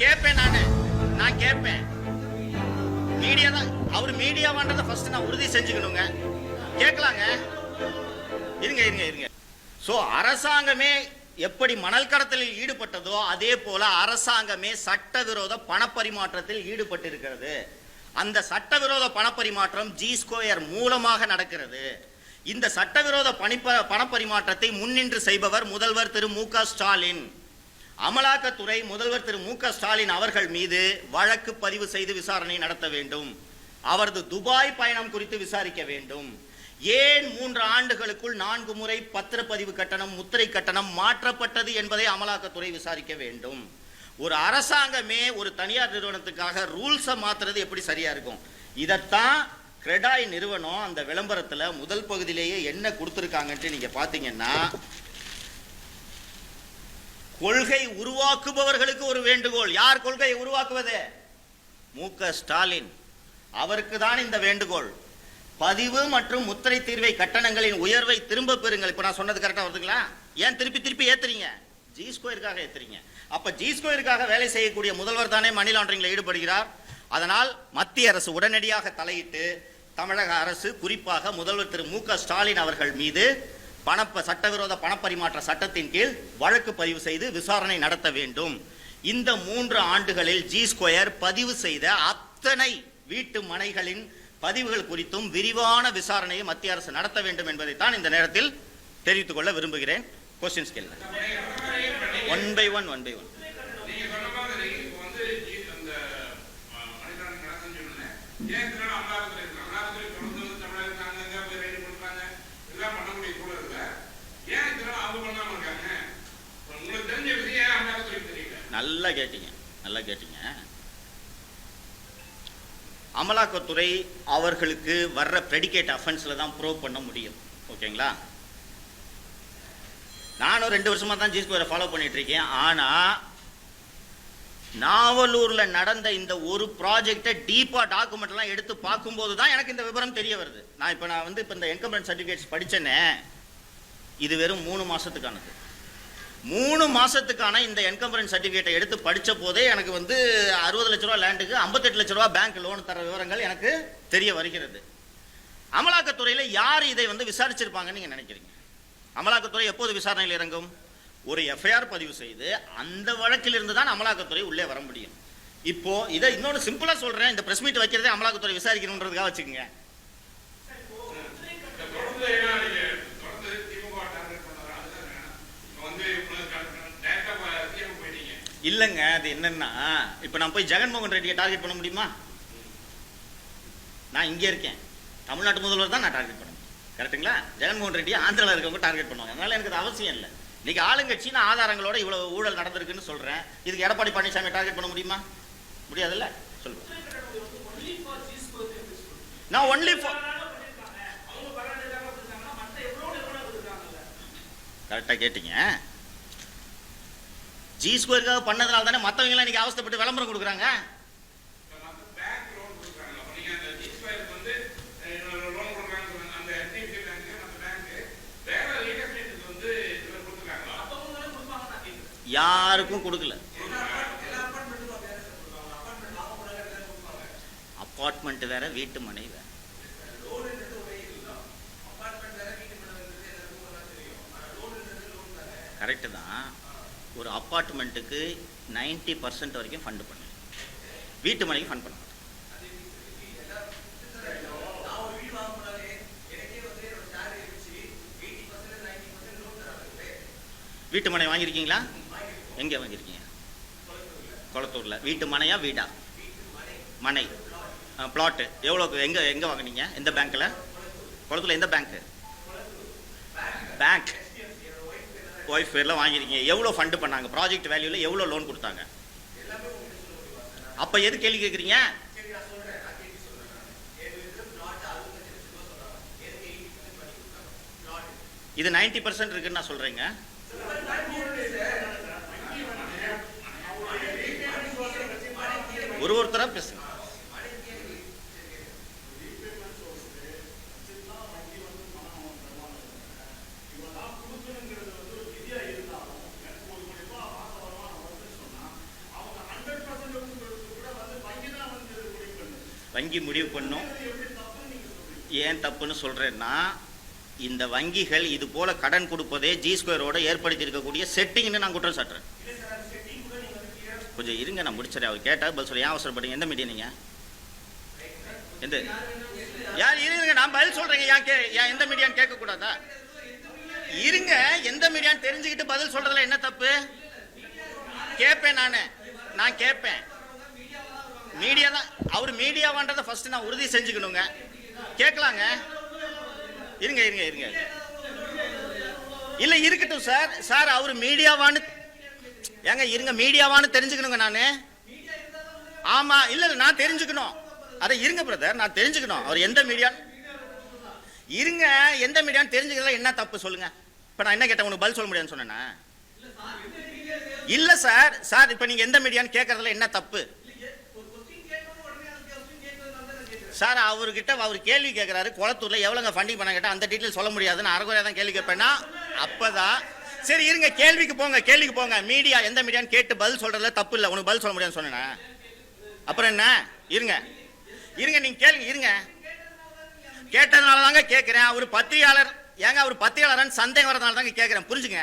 கேட்பேன் நானு. நான் கேட்பேன் மீடியா தான். அவர் மீடியாவான்றதை ஃபர்ஸ்ட் நான் உறுதி செஞ்சுக்கணுங்க. கேட்கலாங்க. இருங்க இருங்க இருங்க. ஸோ அரசாங்கமே எப்படி மணல் கடத்தலில் ஈடுபட்டதோ அதே போல அரசாங்கமே சட்டவிரோத பணப்பரிமாற்றத்தில் ஈடுபட்டிருக்கிறது. அந்த சட்டவிரோத பணப்பரிமாற்றம் ஜி ஸ்கொயர் மூலமாக நடக்கிறது. இந்த சட்டவிரோத பணிப்ப பணப்பரிமாற்றத்தை முன்னின்று செய்பவர் முதல்வர் திரு மு க ஸ்டாலின். அமலாக்கத்துறை முதல்வர் திரு மு க ஸ்டாலின் அவர்கள் மீது வழக்கு பதிவு செய்து விசாரணை நடத்த வேண்டும். அவரது துபாய் பயணம் குறித்து விசாரிக்க வேண்டும். ஏன் மூன்று ஆண்டுகளுக்குள் நான்கு முறை பத்திரப்பதிவு கட்டணம் முத்திரை கட்டணம் மாற்றப்பட்டது என்பதை அமலாக்கத்துறை விசாரிக்க வேண்டும். ஒரு அரசாங்கமே ஒரு தனியார் நிறுவனத்துக்காக ரூல்ஸை மாத்துறது எப்படி சரியா இருக்கும்? இதைத்தான் கிரெடாய் நிறுவனம் அந்த விளம்பரத்தில் முதல் பகுதியிலேயே என்ன கொடுத்துருக்காங்கன்ட்டு நீங்கள் பார்த்தீங்கன்னா கொள்கை உருவாக்குபவர்களுக்கு ஒரு வேண்டுகோள். யார் கொள்கையை உருவாக்குவது? மு. ஸ்டாலின். அவருக்கு தான் இந்த வேண்டுகோள். பதிவு மற்றும் முத்திரை தீர்வை கட்டணங்களின் உயர்வை திரும்ப பெறுங்கள். இப்போ நான் சொன்னது கரெக்டாக வருதுங்களா? ஏன் திருப்பி திருப்பி ஏத்துறீங்க? ஜி ஸ்கொயருக்காக ஏத்துறீங்க. அப்போ ஜி ஸ்கொயருக்காக வேலை செய்யக்கூடிய முதல்வர் தானே மணி லாண்டரிங்கில் ஈடுபடுகிறார். அதனால் மத்திய அரசு உடனடியாக தலையிட்டு தமிழக அரசு குறிப்பாக முதல்வர் திரு மு. ஸ்டாலின் அவர்கள் மீது பணப்ப சட்டவிரோத பணப்பரிமாற்ற சட்டத்தின் கீழ் வழக்கு பதிவு செய்து விசாரணை நடத்த வேண்டும். இந்த மூன்று ஆண்டுகளில் ஜி ஸ்கொயர் பதிவு செய்த அத்தனை வீட்டு மனைகளின் பதிவுகள் குறித்தும் விரிவான விசாரணையை மத்திய அரசு நடத்த வேண்டும் என்பதைத்தான் இந்த நேரத்தில் தெரிவித்துக் கொள்ள விரும்புகிறேன். கொஸ்டின்ஸ் கேள்வி one by one one by one நீங்க நல்லா கேட்டீங்க நல்லா கேட்டீங்க. அமலாக்கத்துறை அவர்களுக்கு வர்ற ப்ரெடிகேட் அஃபென்ஸில் தான் ப்ரூவ் பண்ண முடியும். ஓகேங்களா? நானும் ரெண்டு வருஷமாக தான் ஜி ஃபாலோ பண்ணிட்டு இருக்கேன் ஆனால் நாவலூரில் நடந்த இந்த ஒரு ப்ராஜெக்டை டீப்பாக டாக்குமெண்ட்லாம் எடுத்து பார்க்கும்போது தான் எனக்கு இந்த விவரம் தெரிய வருது. நான் இப்போ நான் வந்து இப்போ இந்த என்கம்பரன்ஸ் சர்டிஃபிகேட்ஸ் படித்தேனே இது வெறும் மூணு மாதத்துக்கானது மூணு மாதத்துக்கான இந்த என்கம்பரன்ஸ் சர்டிஃபிகேட்டை எடுத்து படித்த போதே எனக்கு வந்து அறுபது லட்ச ரூபா லேண்டுக்கு ஐம்பத்தெட்டு லட்ச ரூபா பேங்க் லோன் தர விவரங்கள் எனக்கு தெரிய வருகிறது. அமலாக்கத்துறையில் யார் இதை வந்து விசாரிச்சிருப்பாங்கன்னு நீங்கள் நினைக்கிறீங்க? அமலாக்கத்துறை எப்போது விசாரணையில் இறங்கும்? ஒரு எஃப்ஐஆர் பதிவு செய்து அந்த வழக்கிலிருந்து தான் அமலாக்கத்துறை உள்ளே வர முடியும். இப்போ இதை இன்னொன்று சிம்பிளாக சொல்கிறேன் இந்த ப்ரெஸ் மீட் வைக்கிறதே அமலாக்கத்துறை விசாரிக்கணுன்றதுக்காக வச்சுக்கோங்க. இல்லைங்க அது என்னன்னா இப்போ நான் போய் ஜெகன்மோகன் ரெட்டியை டார்கெட் பண்ண முடியுமா? நான் இங்கே இருக்கேன். தமிழ்நாட்டு முதல்வர் தான் நான் டார்கெட் பண்ண கரெக்டுங்களா கரெக்ட்டுங்களா? ஜெகன்மோகன் ரெட்டியை ஆந்திராவில் இருக்கவங்க டார்கெட் பண்ணுவாங்க. அதனால எனக்கு அது அவசியம் இல்லை. இன்னைக்கு ஆளுங்கட்சி நான் ஆதாரங்களோட இவ்வளோ ஊழல் நடந்திருக்குன்னு சொல்கிறேன் இதுக்கு எடப்பாடி பழனிசாமி டார்கெட் பண்ண முடியுமா? முடியாதுல்ல? சொல்லுங்க. நான் ஒன்லி கரெக்டாக கேட்டீங்க. ஜி ஸ்கொயருக்காக பண்ணதுனால தானே மற்றவங்களாம் இன்னைக்கு அவஸ்தப்பட்டு விளம்பரம் கொடுக்குறாங்க? யாருக்கும் கொடுக்கல. அப்பார்ட்மெண்ட் வேற வீட்டு மனைவி வேற. கரெக்டு தான். ஒரு அப்பார்ட்மெண்ட்டுக்கு 90% பர்சன்ட் வரைக்கும் ஃபண்டு பண்ணு. வீட்டு மனைக்கு ஃபண்ட் பண்ண வீட்டு மனை வாங்கியிருக்கீங்களா? எங்க வாங்கியிருக்கீங்க? குளத்தூரில். வீட்டு மனையா வீடா? மனை. பிளாட்டு எவ்வளோக்கு எங்க எங்க வாங்குனீங்க? எந்த பேங்க்ல குளத்தூரில் எந்த பேங்க் பேங்க் ஒய்ஃப் எல்லாம் வாங்கிருக்கீங்க எவ்வளோ ஃபண்டு பண்ணாங்க? ப்ராஜெக்ட் வேல்யூவில் எவ்வளோ லோன் கொடுத்தாங்க? அப்ப எது கேள்வி கேட்குறீங்க? இது 90% பர்சன்ட் இருக்குன்னு நான் சொல்கிறேங்க ஒரு ஒருத்தரா பேசுங்க. வங்கி முடிவு பண்ணும். ஏன் தப்புன்னு சொல்கிறேன்னா இந்த வங்கிகள் இது போல கடன் கொடுப்பதே ஜி ஸ்கொயரோட ஏற்படுத்தி இருக்கக்கூடிய செட்டிங்னு நான் குற்றம் சாட்டுறேன். கொஞ்சம் இருங்க நான் முடிச்சிடறேன். அவர் கேட்டால் பதில் சொல்ல. ஏன் அவசரப்படுங்க எந்த மீடியா நீங்கள் எந்த? யார் இருங்க நான் பதில் சொல்கிறேங்க ஏன் கே ஏன் எந்த மீடியான்னு கேட்கக்கூடாதா? இருங்க எந்த மீடியான்னு தெரிஞ்சுக்கிட்டு பதில் சொல்கிறதுல என்ன தப்பு? கேட்பேன் நான். நான் கேட்பேன். மீடியா தான். அவர் மீடியாவான்றதை ஃபர்ஸ்ட் நான் உறுதி செஞ்சுக்கணுங்க. கேட்கலாங்க. இருங்க இருங்க இருங்க. இல்லை இருக்கட்டும் சார். சார் அவர் மீடியாவான்னு ஏங்க இருங்க மீடியாவான்னு தெரிஞ்சுக்கணுங்க நான். ஆமாம் இல்லை இல்லை நான் தெரிஞ்சுக்கணும். அதை இருங்க பிரதர் நான் தெரிஞ்சுக்கணும். அவர் எந்த மீடியா? இருங்க எந்த மீடியான்னு தெரிஞ்சுக்கிறதுல என்ன தப்பு சொல்லுங்க. இப்போ நான் என்ன கேட்டேன் உனக்கு பதில் சொல்ல முடியாதுன்னு சொன்னேன்னா இல்லை சார். சார் இப்போ நீங்கள் எந்த மீடியான்னு கேட்கறதுல என்ன தப்பு? சார் அவர்கிட்ட அவர் கேள்வி கேட்குறாரு குளத்தூரில் எவ்வளோங்க ஃபண்டிங் பண்ண கேட்டால் அந்த டீட்டெயில் சொல்ல முடியாதுன்னு அறகுறையாக தான் கேள்வி கேட்பேன்னா அப்பதான். சரி இருங்க கேள்விக்கு போங்க கேள்விக்கு போங்க. மீடியா எந்த மீடியான்னு கேட்டு பதில் சொல்கிறதுல தப்பு இல்லை. உனக்கு பதில் சொல்ல முடியாதுன்னு சொன்னேன். அப்புறம் என்ன? இருங்க. இருங்க நீங்கள் கேளுங்க இருங்க. கேட்டதுனால தாங்க கேட்குறேன் அவர் பத்திரிகையாளர் ஏங்க அவர் பத்திரிகையாளர்னு சந்தேகம் வரதுனால தாங்க கேட்குறேன் புரிஞ்சுங்க.